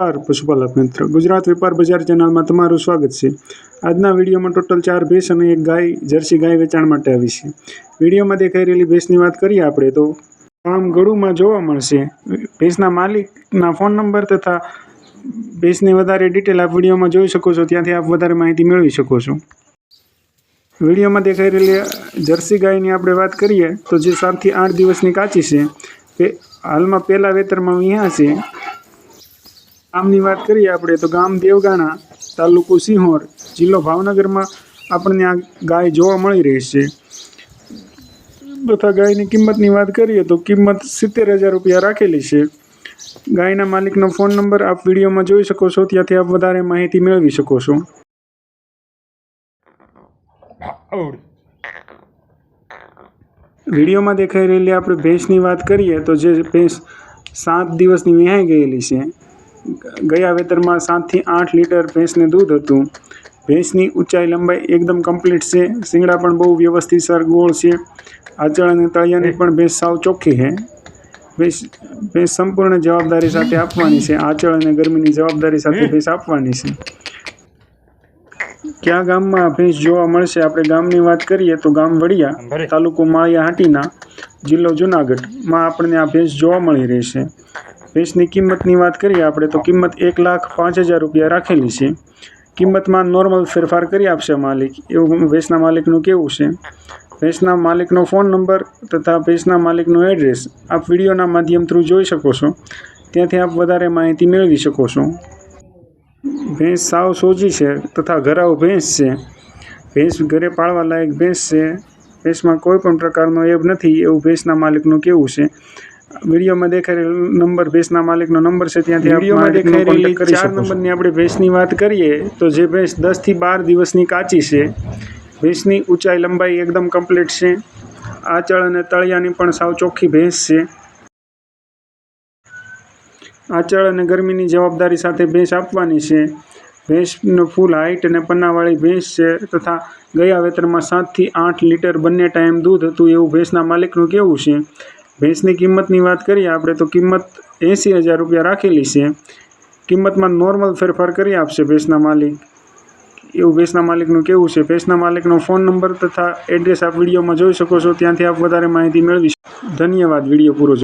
નમસ્કાર, પશુપાલક મિત્ર. ગુજરાત વેપાર બજાર ચેનલમાં તમારું સ્વાગત છે. આજના વિડીયોમાં ટોટલ ચાર ભેંસ અને એક ગાય, જર્સી ગાય વેચાણ માટે આવી છે. વિડીયોમાં દેખાઈ રહેલી ભેંસની વાત કરીએ આપણે તો ફાર્મ ગળુમાં જોવા મળશે. ભેંસના માલિકના ફોન નંબર તથા ભેંસની વધારે ડિટેલ આપ વિડીયોમાં જોઈ શકો છો. ત્યાંથી આપ વધારે માહિતી મેળવી શકો છો. વિડીયોમાં દેખાઈ રહેલી જર્સી ગાયની આપણે વાત કરીએ તો જે સાતથી આઠ દિવસની કાચી છે. તે હાલમાં પહેલાં વેતરમાં અહીંયા છે. ગામની વાત કરીએ આપણે, તો ગામ દેવગાણા, તાલુકો સિંહોર, જિલ્લો ભાવનગરમાં આપણને આ ગાય જોવા મળી રહી છે. તથા ગાયની કિંમતની વાત કરીએ, તો કિંમત સિત્તેર હજાર રૂપિયા રાખેલી છે. ગાયના માલિકનો ફોન નંબર આપ વિડીયોમાં જોઈ શકો છો, ત્યાંથી આપ વધારે માહિતી મેળવી શકો છો. વિડીયોમાં દેખાઈ રહેલી આપણે ભેંસની વાત કરીએ, તો જે ભેંસ સાત દિવસની વિહાઈ ગયેલી છે. ગયા વેતરમાં સાતથી આઠ લીટર ભેંસને દૂધ હતું. ભેંસની ઊંચાઈ લંબાઈ એકદમ કમ્પ્લીટ છે. શિંગડા પણ બહુ વ્યવસ્થિત સરગોળ છે. આચળ અને તળિયાની પણ ભેંસ સાવ ચોખ્ખી છે. ભેંસ ભેંસ સંપૂર્ણ જવાબદારી સાથે આપવાની છે. આચળ અને ગરમીની જવાબદારી સાથે ભેંસ આપવાની છે. કયા ગામમાં ભેંસ જોવા મળશે? આપણે ગામની વાત કરીએ તો ગામ વડિયા તાલુકો માળિયા હાટીના જિલ્લો જુનાગઢમાં આપણને આ ભેંસ જોવા મળી રહેશે ભેંસની કિંમતની વાત કરીએ આપણે, તો કિંમત એક લાખ પાંચ હજાર રૂપિયા રાખેલી છે. કિંમતમાં નોર્મલ ફેરફાર કરી આપશે માલિક. એવું ભેંસના માલિકનું કેવું છે? ભેંસના માલિકનો ફોન નંબર તથા ભેંસના માલિકનું એડ્રેસ આપ વિડીયોના માધ્યમ થ્રુ જોઈ શકો છો. ત્યાંથી આપ વધારે માહિતી મેળવી શકો છો. ભેંસ સાવ સોજી છે તથા ઘરાવ ભેંસ છે. ભેંસ ઘરે પાળવા લાયક ભેંસ છે. ભેંસમાં કોઈ પણ પ્રકારનો એબ નથી. એવું ભેંસના માલિકનું કેવું છે? વિડીયોમાં દેખાઈ રહેલો નંબર ભેંસના માલિકનો નંબર છે ત્યાંથી વિડીયોમાં દેખાઈ રહેલી ચાર નંબરની આપણે ભેંસની વાત કરીએ તો જે ભેંસ દસથી બાર દિવસની કાચી છે ભેંસની ઊંચાઈ લંબાઈ એકદમ કમ્પ્લીટ છે આંચળ અને તળિયાની પણ સાવ ચોખ્ખી ભેંસ છે. આંચળ અને ગરમીની જવાબદારી સાથે ભેંસ આપવાની છે. ભેંસનો ફૂલ હાઇટ અને પન્નાવાળી ભેંસ છે તથા ગયા વેતરમાં સાતથી આઠ લીટર બંને ટાઈમ દૂધ હતું એવું ભેંસના માલિકનું કેવું છે. ભેંસની કિંમતની વાત કરીએ, આપણે તો કિંમત એંસી હજાર રૂપિયા રાખેલી છે. કિંમતમાં નોર્મલ ફેરફાર કરી આપશે ભેંસના માલિક. એવું ભેંસના માલિકનું કેવું છે? ભેંસના માલિકનો ફોન નંબર તથા એડ્રેસ આપ વિડીયોમાં જોઈ શકો છો. ત્યાંથી આપ વધારે માહિતી મેળવી શકો. ધન્યવાદ, વીડિયો પૂરો